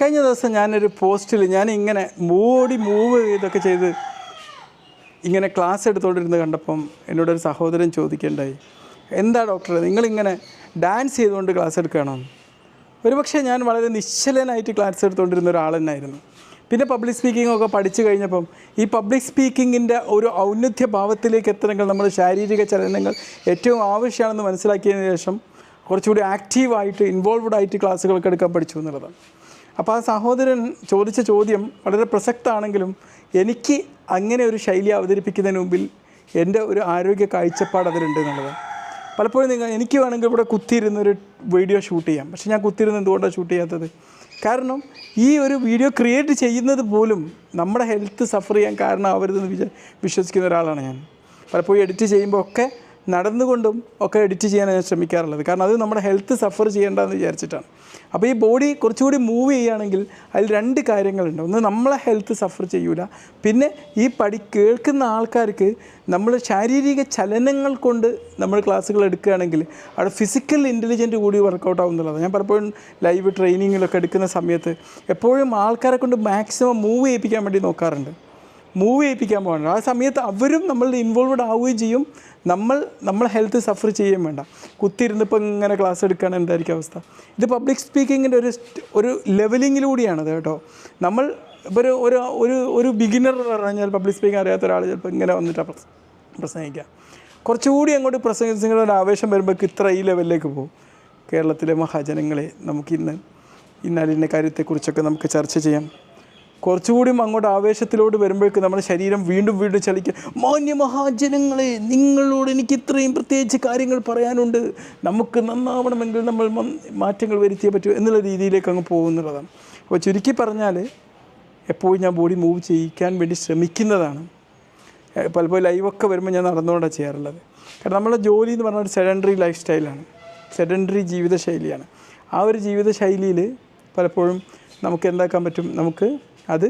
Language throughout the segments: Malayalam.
കഴിഞ്ഞ ദിവസം ഞാനൊരു പോസ്റ്റിൽ ഞാൻ ഇങ്ങനെ മൂടി മൂവ് ഇതൊക്കെ ചെയ്ത് ഇങ്ങനെ ക്ലാസ് എടുത്തുകൊണ്ടിരുന്ന് കണ്ടപ്പം എന്നോടൊരു സഹോദരൻ ചോദിക്കേണ്ടായി എന്താ ഡോക്ടറെ നിങ്ങളിങ്ങനെ ഡാൻസ് ചെയ്തുകൊണ്ട് ക്ലാസ് എടുക്കുകയാണോ? ഒരുപക്ഷെ ഞാൻ വളരെ നിശ്ചലനായിട്ട് ക്ലാസ് എടുത്തുകൊണ്ടിരുന്ന ഒരാൾ തന്നെയായിരുന്നു പിന്നെ പബ്ലിക് സ്പീക്കിംഗ് ഒക്കെ പഠിച്ചു കഴിഞ്ഞപ്പം ഈ പബ്ലിക് സ്പീക്കിങ്ങിന്റെ ഒരു ഔന്നത്യ ഭാവത്തിലേക്ക് എത്തണമെങ്കിൽ നമ്മുടെ ശാരീരിക ചലനങ്ങൾ ഏറ്റവും ആവശ്യമാണെന്ന് മനസ്സിലാക്കിയതിന് ശേഷം കുറച്ചുകൂടി ആക്റ്റീവായിട്ട് ഇൻവോൾവ്ഡ് ആയിട്ട് ക്ലാസ്സുകളൊക്കെ എടുക്കാൻ പഠിച്ചു എന്നുള്ളതാണ്. അപ്പോൾ ആ സഹോദരൻ ചോദിച്ച ചോദ്യം വളരെ പ്രസക്തമാണെങ്കിലും എനിക്ക് അങ്ങനെ ഒരു ശൈലി അവതരിപ്പിക്കുന്നതിന് മുമ്പിൽ എന്റെ ഒരു ആരോഗ്യ കാഴ്ചപ്പാട് അതിലുണ്ട് എന്നുള്ളതാണ് പലപ്പോഴും നിങ്ങൾ എനിക്ക് വേണമെങ്കിൽ ഇവിടെ കുത്തിയിരുന്നൊരു വീഡിയോ ഷൂട്ട് ചെയ്യാം. പക്ഷേ ഞാൻ കുത്തിയിരുന്ന് എന്തുകൊണ്ടാണ് ഷൂട്ട് ചെയ്യാത്തത്? കാരണം ഈ ഒരു വീഡിയോ ക്രിയേറ്റ് ചെയ്യുന്നത് പോലും നമ്മുടെ ഹെൽത്ത് സഫർ ചെയ്യാൻ കാരണമാവരുതെന്ന് വിചാ വിശ്വസിക്കുന്ന ഒരാളാണ് ഞാൻ. പലപ്പോഴും എഡിറ്റ് ചെയ്യുമ്പോൾ ഒക്കെ നടന്നുകൊണ്ടും ഒക്കെ എഡിറ്റ് ചെയ്യാൻ ഞാൻ ശ്രമിക്കാറുള്ളത്. കാരണം അത് നമ്മുടെ ഹെൽത്ത് സഫർ ചെയ്യേണ്ടതെന്ന് വിചാരിച്ചിട്ടാണ്. അപ്പോൾ ഈ ബോഡി കുറച്ചുകൂടി മൂവ് ചെയ്യുകയാണെങ്കിൽ അതിൽ രണ്ട് കാര്യങ്ങളുണ്ട്. ഒന്ന് നമ്മളെ ഹെൽത്ത് സഫർ ചെയ്യൂല. പിന്നെ ഈ പഠി കേൾക്കുന്ന ആൾക്കാർക്ക് നമ്മൾ ശാരീരിക ചലനങ്ങൾ കൊണ്ട് നമ്മൾ ക്ലാസ്സുകൾ എടുക്കുകയാണെങ്കിൽ അവിടെ ഫിസിക്കൽ ഇന്റലിജന്റ് കൂടി വർക്കൗട്ട് ആവുന്നുള്ളതാണ് ഞാൻ പലപ്പോഴും ലൈവ് ട്രെയിനിങ്ങിലൊക്കെ എടുക്കുന്ന സമയത്ത് എപ്പോഴും ആൾക്കാരെ കൊണ്ട് മാക്സിമം മൂവ് ചെയ്യിപ്പിക്കാൻ വേണ്ടി നോക്കാറുണ്ട്. മൂവ് ചെയ്യിപ്പിക്കാൻ പോകണം. ആ സമയത്ത് അവരും നമ്മൾ ഇൻവോൾവ്ഡ് ആവുകയും ചെയ്യും. നമ്മൾ നമ്മൾ ഹെൽത്ത് സഫർ ചെയ്യുകയും വേണ്ട. കുത്തിരുന്ന് ഇപ്പം ഇങ്ങനെ ക്ലാസ് എടുക്കുകയാണ് എന്തായിരിക്കും അവസ്ഥ? ഇത് പബ്ലിക് സ്പീക്കിങ്ങിന്റെ ഒരു ഒരു ലെവലിങ്ങിലൂടെയാണത് കേട്ടോ. നമ്മൾ ഇപ്പോൾ ഒരു ഒരു ഒരു ഒരു ബിഗിനർ പറഞ്ഞാൽ പബ്ലിക് സ്പീക്കിംഗ് അറിയാത്ത ഒരാൾ ചിലപ്പോൾ ഇങ്ങനെ വന്നിട്ട് പ്രസംഗിക്കാം പ്രസംഗിക്കുക. കുറച്ചുകൂടി അങ്ങോട്ട് പ്രസംഗിച്ചിങ്ങനെ ആവേശം വരുമ്പോൾ ഇത്ര ഈ ലെവലിലേക്ക് പോകും. കേരളത്തിലെ മഹാജനങ്ങളെ നമുക്കിന്ന് ഇന്നാലിന്റെ കാര്യത്തെക്കുറിച്ചൊക്കെ നമുക്ക് ചർച്ച ചെയ്യാം. കുറച്ചുകൂടിയും അങ്ങോട്ട് ആവേശത്തിലോട്ട് വരുമ്പോഴേക്ക് നമ്മുടെ ശരീരം വീണ്ടും വീണ്ടും ചലിക്കുക മാന്യ മഹാജനങ്ങളെ നിങ്ങളോട് എനിക്ക് ഇത്രയും പ്രത്യേകിച്ച് കാര്യങ്ങൾ പറയാനുണ്ട്. നമുക്ക് നന്നാവണമെങ്കിൽ നമ്മൾ മാറ്റങ്ങൾ വരുത്തിയേ പറ്റൂ എന്നുള്ള രീതിയിലേക്ക് അങ്ങ് പോകുന്നുള്ളതാണ് അപ്പോൾ ചുരുക്കി പറഞ്ഞാൽ എപ്പോഴും ഞാൻ ബോഡി മൂവ് ചെയ്യിക്കാൻ വേണ്ടി ശ്രമിക്കുന്നതാണ്. പലപ്പോൾ ലൈവൊക്കെ വരുമ്പോൾ ഞാൻ നടന്നുകൊണ്ടാണ് ചെയ്യാറുള്ളത്. കാരണം നമ്മുടെ ജോലി എന്ന് പറഞ്ഞാൽ സെഡൻഡറി ലൈഫ് സ്റ്റൈലാണ്. സെഡൻഡറി ജീവിതശൈലിയാണ്. ആ ഒരു ജീവിതശൈലിയിൽ പലപ്പോഴും നമുക്ക് എന്താക്കാൻ പറ്റും? നമുക്ക് അത്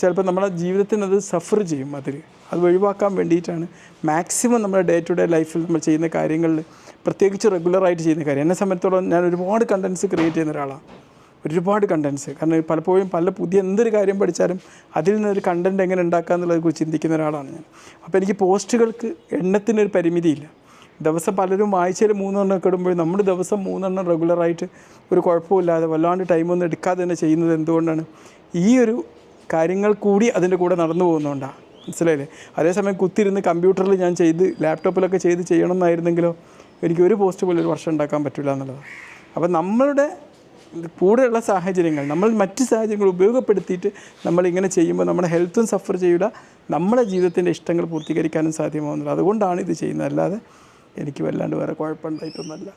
ചിലപ്പോൾ നമ്മുടെ ജീവിതത്തിന് അത് സഫർ ചെയ്യും അതിൽ. അത് ഒഴിവാക്കാൻ വേണ്ടിയിട്ടാണ് മാക്സിമം നമ്മുടെ ഡേ ടു ഡേ ലൈഫിൽ നമ്മൾ ചെയ്യുന്ന കാര്യങ്ങളിൽ പ്രത്യേകിച്ച് റെഗുലറായിട്ട് ചെയ്യുന്ന കാര്യം. എന്നെ സംബന്ധിച്ചോളം ഞാൻ ഒരുപാട് കണ്ടൻസ് ക്രിയേറ്റ് ചെയ്യുന്ന ഒരാളാണ്. ഒരുപാട് കണ്ടൻസ് കാരണം പലപ്പോഴും പല പുതിയ എന്തൊരു കാര്യം പഠിച്ചാലും അതിൽ നിന്നൊരു കണ്ടന്റ് എങ്ങനെ ഉണ്ടാക്കുക എന്നുള്ളതിനെക്കുറിച്ച് ചിന്തിക്കുന്ന ഒരാളാണ് ഞാൻ. അപ്പോൾ എനിക്ക് പോസ്റ്റുകൾക്ക് എണ്ണത്തിനൊരു പരിമിതിയില്ല. ദിവസം പലരും ആഴ്ചയിൽ മൂന്നെണ്ണം ഒക്കെ ഇടുമ്പോൾ നമ്മൾ ദിവസം മൂന്നെണ്ണം റെഗുലറായിട്ട് ഒരു കുഴപ്പമില്ലാതെ വല്ലാണ്ട് ടൈമൊന്നും എടുക്കാതെ തന്നെ ചെയ്യുന്നത് എന്തുകൊണ്ടാണ്? ഈ ഒരു കാര്യങ്ങൾ കൂടി അതിന്റെ കൂടെ നടന്നു പോകുന്നുകൊണ്ടാണ് മനസ്സിലായില്ലേ? അതേസമയം കുത്തിരുന്ന് കമ്പ്യൂട്ടറിൽ ഞാൻ ചെയ്ത് ലാപ്ടോപ്പിലൊക്കെ ചെയ്ത് ചെയ്യണം എന്നായിരുന്നെങ്കിലോ എനിക്ക് ഒരു പോസ്റ്റ് പോലും ഒരു വർഷം ഉണ്ടാക്കാൻ പറ്റില്ല എന്നുള്ളതാണ്. അപ്പം നമ്മളുടെ കൂടെയുള്ള സാഹചര്യങ്ങൾ നമ്മൾ മറ്റ് സാഹചര്യങ്ങൾ ഉപയോഗപ്പെടുത്തിയിട്ട് നമ്മൾ ഇങ്ങനെ ചെയ്യുമ്പോൾ നമ്മുടെ ഹെൽത്തും സഫർ ചെയ്യില്ല നമ്മുടെ ജീവിതത്തിന്റെ ഇഷ്ടങ്ങൾ പൂർത്തീകരിക്കാനും സാധ്യമാവുന്നില്ല. അതുകൊണ്ടാണ് ഇത് ചെയ്യുന്നത്. അല്ലാതെ എനിക്ക് വല്ലാണ്ട് വേറെ കുഴപ്പമുണ്ടായിട്ടൊന്നുമല്ല.